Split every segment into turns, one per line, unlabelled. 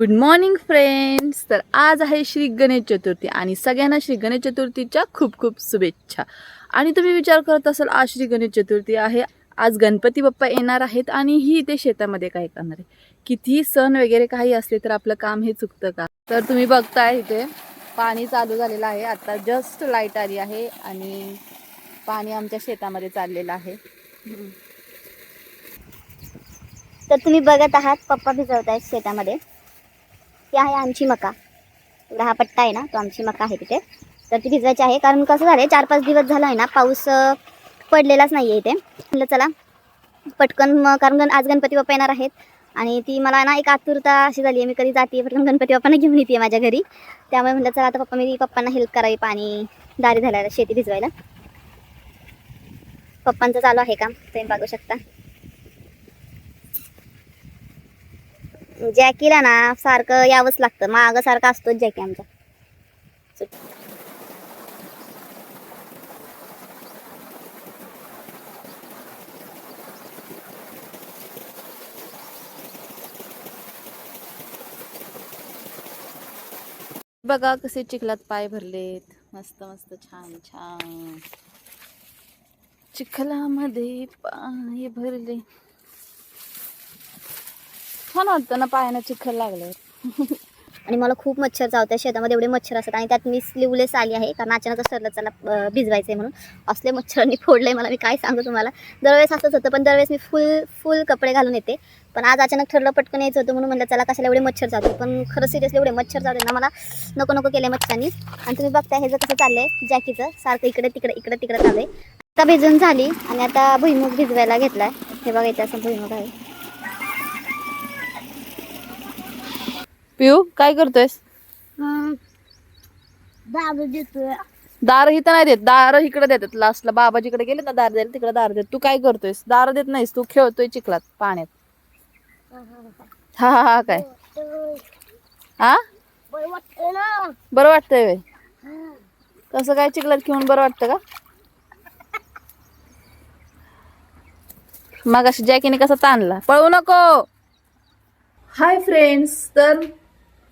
Good morning friends तर आज आहे श्री गणेश चतुर्थी आणि सगळ्यांना श्री गणेश चतुर्थीच्या खूप खूप शुभेच्छा. आणि तुम्ही विचार करत असाल आज श्री गणेश चतुर्थी आहे. आज गणपती बाप्पा येणार आहेत आणि ही इथे शेतामध्ये काय करणार आहे? कितीही सण वगैरे काही असले तर आपलं काम हे चुकतं का? तर तुम्ही बघताय इथे पाणी चालू झालेलं आहे. आता जस्ट लाइट आली आहे आणि पाणी आमच्या शेतामध्ये चाललेलं आहे.
तर तुम्ही बघत आहात पप्पा भिजवत आहेत शेतामध्ये. ती आहे आमची मका. एवढा हा पट्टा आहे ना तो आमची मका आहे तिथे. तर ती भिजवायची आहे कारण कसं झालं आहे चार पाच दिवस झाला आहे ना पाऊस पडलेलाच नाही आहे इथे. म्हटलं चला पटकन मग कारण गण आज गणपती बाप्पा येणार आहेत. आणि ती मला ना एक आतुरता अशी झाली आहे मी कधी जाते पटकन गणपती बाप्पांना घेऊन येते माझ्या घरी. त्यामुळे म्हटलं चला आता पप्पा मी पप्पांना हेल्प करावी पाणी दारी झाल्याला शेती भिजवायला. पप्पांचं चालू आहे काम तुम्ही बघू शकता. जॅकीला ना सारखं यावंच लागतं. मागं सारखं असतोच जॅकी आमचा.
बघा कसे चिखलात पाय भरलेत. मस्त मस्त छान छान. चिखलामध्ये पाय भरले. छान वाटतं ना पायानं चिखल लागले
आणि मला खूप मच्छर चावतात शेतामध्ये एवढे मच्छर असतात आणि त्यात मी स्लीवलेस आली आहे कारण अचानक ठरलं चला भिजवायचं आहे म्हणून. असले मच्छरांनी फोडले मला मी काय सांगू तुम्हाला. दरवेळेस असंच होतं पण दरवेळेस मी फुल फुल कपडे घालून येते. पण आज अचानक ठरलं पटकन यायचं होतं म्हणून म्हणलं चला कशाला एवढे मच्छर चावते पण खरं सिरियसली एवढे मच्छर चावले ना मला नको नको केले मच्छरांनी. आणि तुम्ही बघताय हे जर कसं चाललंय जॅकीचं सारखं इकडे तिकडे इकडे तिकडे चाललंय. आता भिजून झाली आणि आता भुईमुग भिजवायला घेतलाय. हे बघायचं असं भुईमुग आहे.
पिऊ काय करतोयस?
दारू देतोय.
दार इथं नाही देत दार इकडे देतात. लास्टला बाबाजीकडे गेले ना दार द्यायला तिकडे दार देत तू काय करतोयस? दार देत नाहीस तू खेळतोय चिखलात पाण्यात. हा हा हा काय? हा बरं वाटतंय वे कसं काय चिखलात खेळून बरं वाटतं का? मग अशी जॅकीने कसा ताणला? पळू नको. हाय फ्रेंड्स तर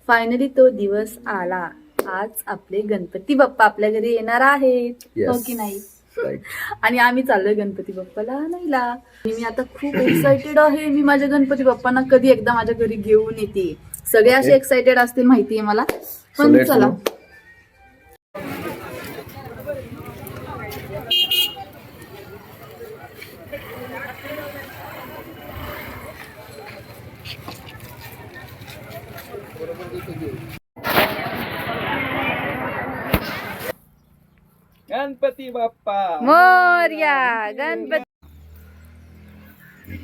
फायनली तो दिवस आला. आज आपले गणपती बाप्पा आपल्या घरी येणार आहेत. हो की नाही? आणि आम्ही चाललोय गणपती बाप्पाला आणि मी आता खूप एक्साइटेड आहे. मी माझ्या गणपती बाप्पांना कधी एकदा माझ्या घरी घेऊन येते. सगळे असे एक्साइटेड असतील माहितीये मला. पण
let's
चला.
go. गणपती बाप्पा.
मोर्या गणपती.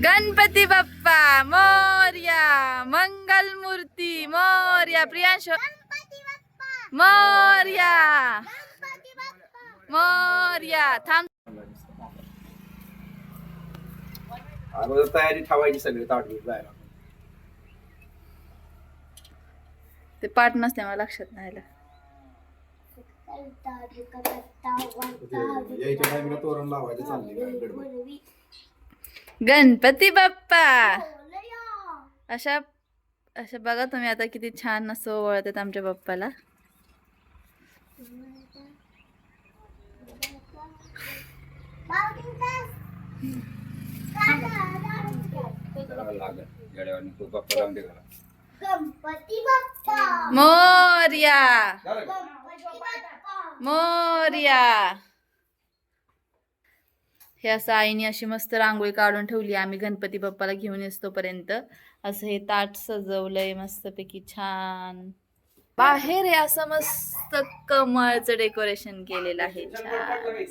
गणपती बाप्पा मोर्या मंगल मूर्ती मोर्या प्रियांश. मोर्या. मोर्या थांब.
अगोदर तयारी ठेवायची सगळी ताटवी जायला
ते पाठ नसते मला लक्षात नाही आलं.
यायच्या टायमिंगला तोरण लावायचं चाललंय गडबड
गणपती बाप्पा अशा अशा बघा तुम्ही आता किती छान असं ओवळतात आमच्या बाप्पाला
लागल येड्यावानी तू बाप्पा लावून दे घरात.
गणपती बाप्पा
मोर्या
झालं का?
मोर्या. हे असं आईने अशी मस्त रांगोळी काढून ठेवली. आम्ही गणपती बाप्पाला घेऊन येतो पर्यंत असं हे ताट सजवलंय मस्तपैकी छान. बाहेर हे असं मस्त कमळचं डेकोरेशन केलेलं आहे. छान.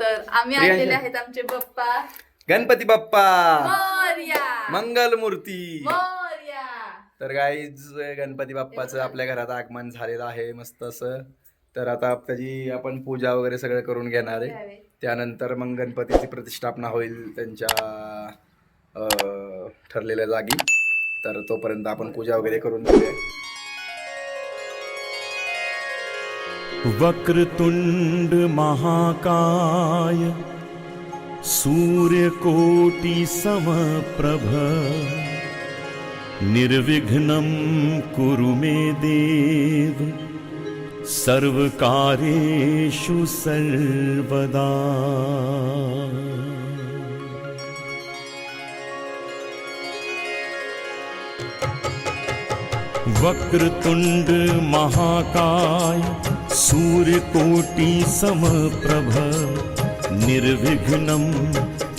तर आम्ही आणलेले आहेत आमचे बाप्पा.
गणपती बाप्पा.
मोर्या.
मंगल मूर्ती तर गाईज गणपती बाप्पाचं आपल्या घरात आगमन झालेलं आहे मस्त असं. तर आता त्याची आपण पूजा वगैरे सगळं करून घेणार आहे. त्यानंतर मग गणपतीची प्रतिष्ठापना होईल त्यांच्या अं, ठरलेल्या जागी. तर तोपर्यंत आपण पूजा वगैरे करून घेऊया.
वक्रतुण्ड महाकाय सूर्यकोटि समप्रभ. निर्विघ्नं कुरु मे देव। सर्वकार्येषु सर्वदा। वक्रतुण्ड महाकाय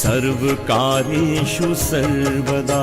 सर्वकार्येषु सर्वदा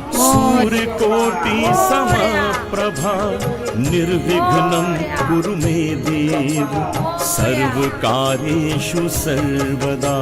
सूर्यकोटि समप्रभा निर्विघ्नं कुरु मे देव सर्वकार्येषु सर्वदा।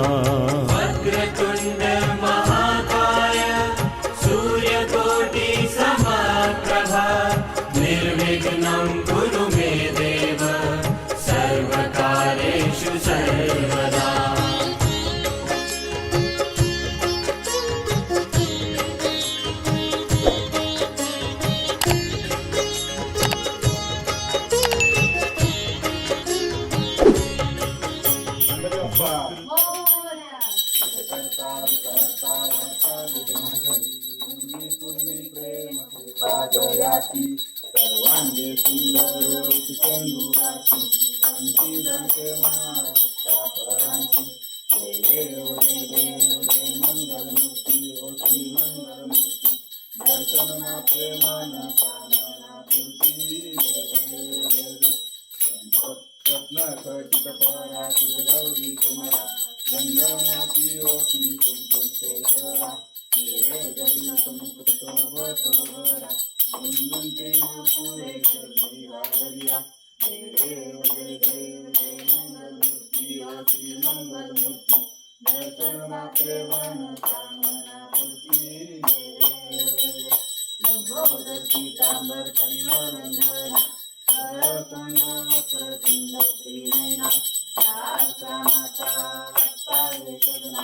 सर्वांगे सुंदर सिकंदुराची अंती दंते महाराष्ट्राची तो भरा कुंदंते पुरेश्वरी वागरिया देव जय देव जय मंगलमूर्ती ओ मंगलमूर्ती दर्शन वन कामना पूर्ती लंबोदर पीतांबर सदना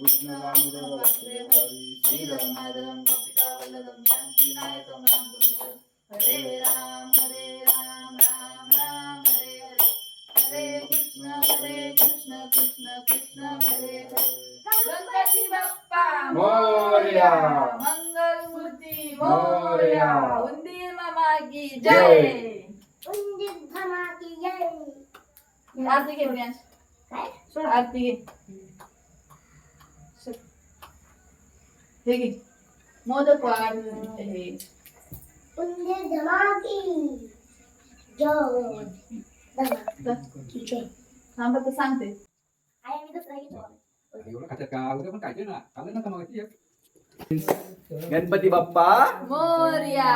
कृष्ण वामदेव वासुदेव हरि माधवं गोपिकावल्लभं शान्तिनायकं राम गुरुदेव हरे राम हरे राम राम राम हरे हरे हरे कृष्ण हरे कृष्ण कृष्ण कृष्ण हरे हरे
गणपती बाप्पा
मोरया.
मंगलमूर्ती
मोरया.
उंदीर मामा की
जय.
जय आरती घे प्रियांश सोड आरती घे सोड. हे घे मोदक वाढ हे
उंदीर धमाकी जो
थांबा तर सांगते
आई मी दुसरा घेतो
एवढं खात्यात का अगोदर पण खायचे ना खाल्लं ना का मग
गणपती बाप्पा
मोर्या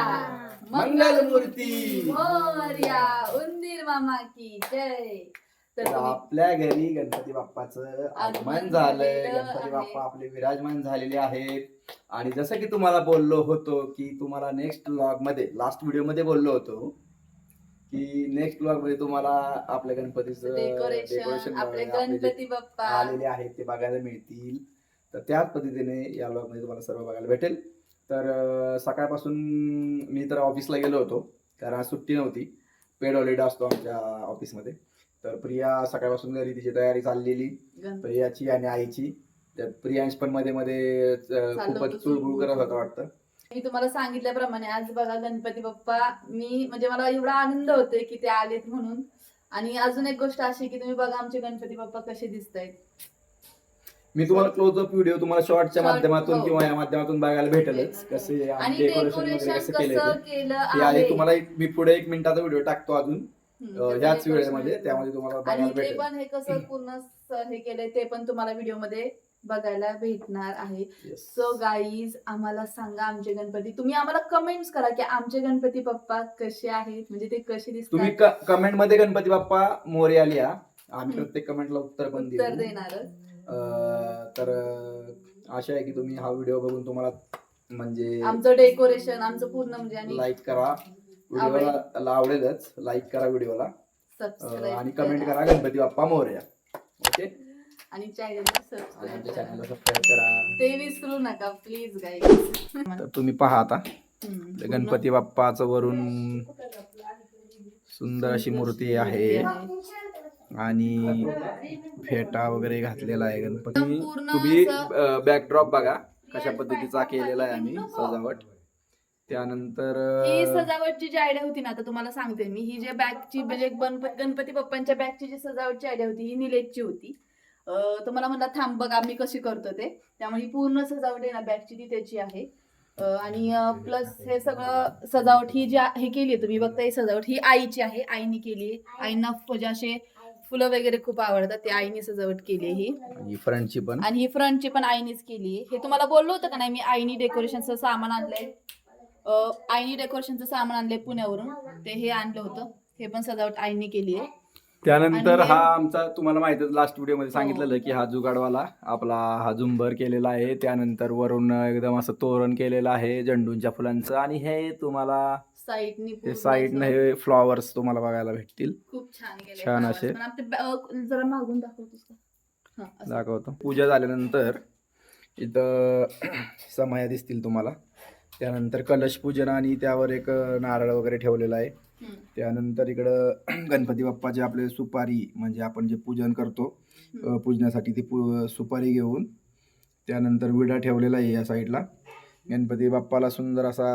मंगलमूर्ती.
मोर्या उंदीर मामा की जय. तर
तर
तुम्ही-
आपल्या घरी गणपती बाप्पाचं आगमन झालंय.
झालेलं
गणपती. बाप्पा आपले विराजमान झालेले आहेत. आणि जसं की तुम्हाला बोललो होतो की तुम्हाला नेक्स्ट ब्लॉगमध्ये लास्ट व्हिडिओमध्ये बोललो होतो की नेक्स्ट ब्लॉगमध्ये तुम्हाला आपल्या गणपतीचं
डेकोरेशन
डेकोरेशन
आपले
आपले जे
गणपती बाप्पा.
आलेले आहेत ते बघायला मिळतील. तर त्याच पद्धतीने या ब्लॉगमध्ये तुम्हाला सर्व बघायला भेटेल. तर सकाळपासून मी तर ऑफिसला गेलो होतो. कारण आज सुट्टी नव्हती. पेड हॉलिडे असतो आमच्या ऑफिसमध्ये तर प्रिया सकाळपासून घरी तिची तयारी चाललेली. प्रियाची आणि आईची. तर प्रियांश पण मध्ये मध्ये खूपच चुळबुळ करत होता वाटतं.
मी तुम्हाला सांगितल्याप्रमाणे आज बघा गणपती बाप्पा मी म्हणजे मला एवढा आनंद होतोय की ते आलेत म्हणून. आणि अजून एक गोष्ट अशी की तुम्ही बघा आमचे गणपती बाप्पा कसे दिसत आहेत
मी तुम्हाला क्लोजअप व्हिडिओ तुम्हाला शॉर्टच्या
Short,
माध्यमातून
हो.
किंवा या माध्यमातून बघायला भेटेलच. कसे
आणि
डेकोरेशन वगैरे
डेकोरेशन
कसं
कसं. केलं
ते. आहे?
आहे
तुम्हाला एक- मी पुढे एक मिनिटाचा व्हिडिओ टाकतो अजून.
हम्म,
अं,
त्याचं
ह्याच
decoration
वेळेमध्ये. त्यामध्ये तुम्हाला
आणि
बघायला
ते
भेटेल.
पण हे कसं पूर्ण स- हे केलंय ते पण तुम्हाला व्हिडिओमध्ये बघायला भेटणार आहे.
Yes.
सो गाईज आम्हाला सांगा आमचे गणपती. तुम्ही आम्हाला कमेंट्स करा की आमचे गणपती बाप्पा कसे आहेत? म्हणजे ते कसे
तुम्ही
दिसतात
कमेंटमध्ये गणपती बाप्पा मोर्या लिहा आम्ही
हम्म.
प्रत्येक कमेंटला उत्तर पण
उत्तर
देऊ.
देणारच.
अं, तर आशा आहे की तुम्ही हा व्हिडिओ बघून तुम्हाला म्हणजे
आमचं डेकोरेशन आमचं पूर्ण म्हणजे आणि
लाईक करा. व्हिडिओला आवडेलच. लाईक करा व्हिडिओला
सबस्क्राईब
आणि कमेंट करा गणपती बाप्पा मोर्या. ओके
आणि चॅनलला
आणि
सबस्क्राईब
आमच्या
करा.
चॅनलला सबस्क्राईब करा.
ते विसरू नका प्लीज
तर तुम्ही पहा आता. गणपती बाप्पाचं वरून सुंदर अशी मूर्ती आहे. आणि फेटा वगैरे घातलेला आहे गणपती. तुम्ही बॅकड्रॉप बघा कशा पद्धतीचा केलेला आहे आम्ही सजावट. त्यानंतर
ही सजावटची जी आयडिया होती ना आता तुम्हाला सांगते मी. ही जे बॅगची म्हणजे गणपती बाप्पांच्या बॅगची जी सजावटची आयडिया होती ही निलेशची होती. तर मला म्हणला थांब बघ आम्ही कशी करतो ते. त्यामुळे ही पूर्ण सजावट आहे ना बॅगची ती त्याची आहे. आणि प्लस हे सगळं सजावट ही जी हे केली तुम्ही बघता ही सजावट ही आईची आहे. आईने केली आईंना म्हणजे असे फुलं वगैरे खूप आवडतात ते आईने सजावट केली आहे ही.
आणि फ्रंटची पण.
आणि ही फ्रंटची पण आईनीच केली. हे तुम्हाला बोललो होतं का नाही मी आईनी डेकोरेशनचं सामान आणलंय? अं, आईनी डेकोरेशनचं सामान आणलंय पुण्यावरून. ते हे आणलं होतं. हे पण सजावट आईनी केली आहे.
त्यानंतर
आणि-
हा आमचा तुम्हाला माहिती लास्ट
व्हिडिओमध्ये.
सांगितलेलं की हा जुगाडवाला आपला हा झुंबर केलेला आहे. त्यानंतर वरून एकदम असं तोरण केलेलं आहे झेंडूंच्या फुलांचं. आणि हे तुम्हाला
साईडनी
हे साईडनं हे फ्लॉवर्स तुम्हाला बघायला भेटतील.
खूप छान
छान असे.
जरा मागून असं.
दाखवतो. पूजा झाल्यानंतर इथं समया दिसतील तुम्हाला. त्यानंतर कलश पूजन आणि त्यावर एक नारळ वगैरे ठेवलेला आहे. त्यानंतर इकडं गणपती बाप्पाचे आपले सुपारी म्हणजे आपण जे पूजन करतो पूजनासाठी ती पु सुपारी घेऊन त्यानंतर विडा ठेवलेला आहे या साईडला. गणपती बाप्पाला सुंदर असा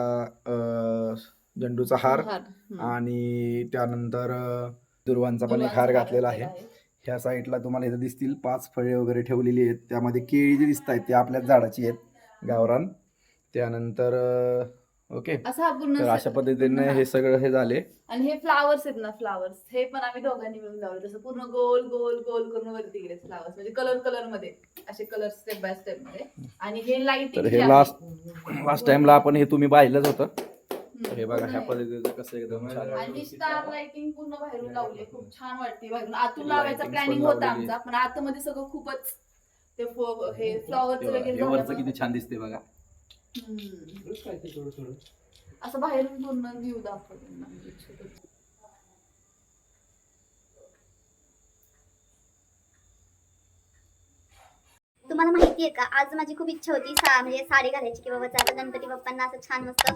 झेंडूचा हार. आणि त्यानंतर दुर्वांचा पण एक हार घातलेला आहे. ह्या साईडला तुम्हाला इथं दिसतील पाच फळे वगैरे ठेवलेली आहेत. त्यामध्ये केळी जी दिसत आहेत ते आपल्याच झाडाची आहेत गावरान. त्यानंतर ओके. तर अशा पद्धतीने हे सगळं हे झाले.
आणि हे फ्लावर्स आहेत ना फ्लावर्स हे पण आम्ही दोघांनी मिळून लावले. जसं पूर्ण गोल गोल गोल करून वरती गेले फ्लावर्स म्हणजे कलर कलरमध्ये. असे कलर स्टेप बाय स्टेपमध्ये. आणि हे लाइट
तर हे लास्ट लास्ट टाइमला आपण हे तुम्ही पाहिलंच होतं. हे बघा ह्या पद्धतीचं कसं एकदम छान
आणि स्टार लाइटिंग पूर्ण बाहेरून लावली. खूप छान वाटते बाहेरून आतून लावायचा प्लॅनिंग होता. आमचा पण आतमध्ये सगळं खूपच ते हे फ्लॉवरचं वगैरे
हे वरचं किती छान दिसते बघा.
हम्म.
काय ते थोडं थोडं?
असं बाहेरून पूर्ण व्ह्यू दाखवतो म्हणजे.
तुम्हाला माहिती आहे का आज माझी खूप इच्छा होती सा म्हणजे साडी घालायची की बाबा चला गणपती बाप्पांना असं छान मस्त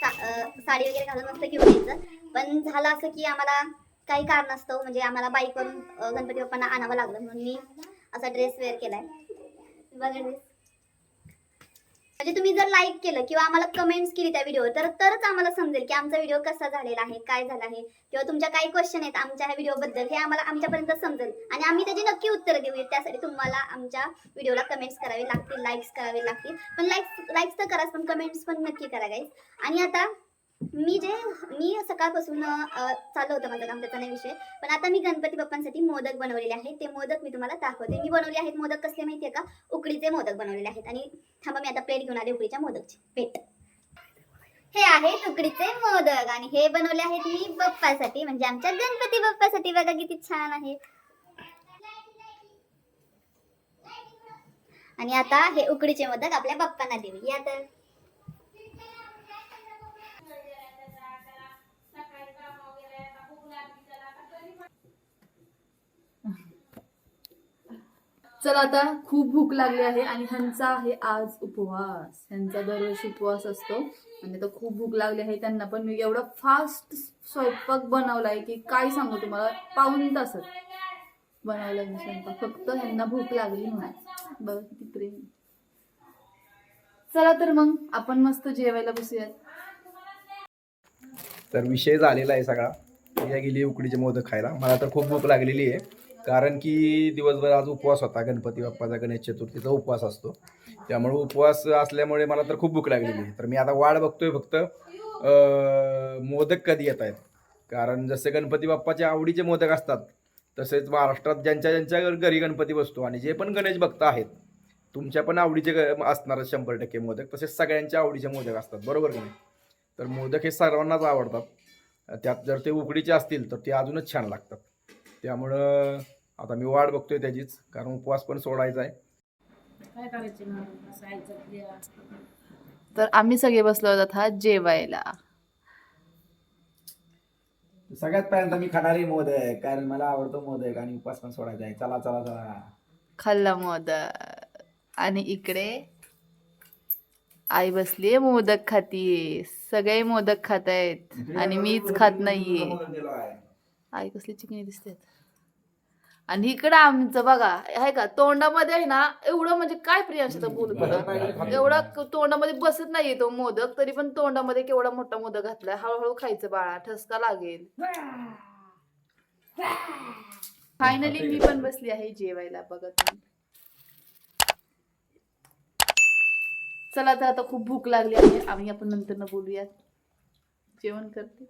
सा साडी वगैरे घालून मस्त घेऊन यायचं. पण झालं असं की आम्हाला काही कारणास्तव हो. म्हणजे आम्हाला बाईकवरून गणपती बाप्पांना आणावं लागलं म्हणून मी असा ड्रेस वेअर केलाय. बघा ड्रेस म्हणजे तुम्ही जर लाईक केलं किंवा आम्हाला कमेंट्स केली त्या व्हिडिओवर तर तरच आम्हाला समजेल की आमचा व्हिडिओ कसा झालेला आहे काय झाला आहे किंवा तुमच्या काही क्वेश्चन आहेत आमच्या ह्या व्हिडिओबद्दल हे आम्हाला आमच्यापर्यंत समजेल. आणि आम्ही त्याची नक्की उत्तरं देऊ त्यासाठी तुम्हाला आमच्या व्हिडिओला कमेंट्स करावे लागतील लाईक्स करावे लागतील. पण लाईक्स लाईक्स तर कराच पण कमेंट्स पण नक्की करा गाईज आणि आता मी जे मी सकाळपासून चालू होतं माझं काम त्याचा नाही विषय. पण आता मी गणपती बाप्पांसाठी मोदक बनवलेले आहेत. ते मोदक मी तुम्हाला दाखवते. मी बनवले आहेत मोदक कसले माहिती आहे का? उकडीचे मोदक बनवलेले आहेत. आणि थांबा मी आता प्लेट घेऊन आले उकडीच्या मोदकची. पेट. हे आहेत उकडीचे मोदक. आणि हे बनवले आहेत मी बाप्पासाठी. म्हणजे आमच्या गणपती बाप्पासाठी. बघा किती छान आहे. आणि आता हे उकडीचे मोदक आपल्या बाप्पांना देऊ या तर.
चला आता खूप भूक लागली आहे आणि ह्यांचा आहे आज उपवास. ह्यांचा दरवर्षी उपवास असतो. आणि आता खूप भूक लागली आहे त्यांना पण. मी एवढा फास्ट स्वयंपाक बनवलाय की काय सांगू तुम्हाला? पाऊन तासात बनवला मी स्वयंपाक. फक्त ह्यांना भूक लागली म्हणून बघ किती प्रेम. चला तर मग आपण मस्त जेवायला बसूयात.
तर विषय झालेला आहे सगळा. गेली उकडीचे मोदक खायला. मला तर खूप भूक लागलेली आहे. कारण की दिवसभर आज उपवास होता. गणपती बाप्पाचा गणेश चतुर्थीचा उपवास असतो. त्यामुळे उपवास असल्यामुळे मला तर खूप भूक लागलेली तर मी आता वाट बघतोय फक्त मोदक कधी येत आहेत. कारण जसे गणपती बाप्पाचे आवडीचे मोदक असतात तसेच महाराष्ट्रात ज्यांच्या ज्यांच्या घरी गणपती बसतो आणि जे पण गणेश भक्त आहेत तुमच्या पण आवडीचे ग- असणार शंभर टक्के मोदक तसेच सगळ्यांच्या आवडीचे मोदक असतात. बरोबर की नाही? तर मोदक हे सर्वांनाच आवडतात. त्यात जर ते उकडीचे असतील तर ते अजूनच छान लागतात. त्यामुळं आता मी वाट बघतोय त्याचीच कारण उपवास पण सोडायचा आहे.
तर आम्ही सगळे बसलो होतो आता जेवायला.
सगळ्यात पहिल्यांदा मी खाणारी मोदक कारण मला आवडतो मोदक आणि उपवास पण सोडायचा आहे. चला चला चला.
खाल्ला मोदक. आणि इकडे आई बसलीये मोदक खातीये सगळे मोदक खात आहेत आणि मीच खात नाहीये. आई कसली चिकनी दिसते आणि इकडं आमचं बघा आहे का तोंडामध्ये आहे ना एवढं म्हणजे काय प्रियांश बोलत होता एवढा तोंडामध्ये बसत नाहीये तो मोदक तरी पण तोंडामध्ये केवढा मोठा मोदक घातलाय. हळूहळू खायचं बाळा ठसका लागेल. फायनली मी पण बसली आहे जेवायला बघा तुम्ही. चला तर आता खूप भूक लागली आहे. आम्ही आपण नंतर बोलूयात. जेवण करते.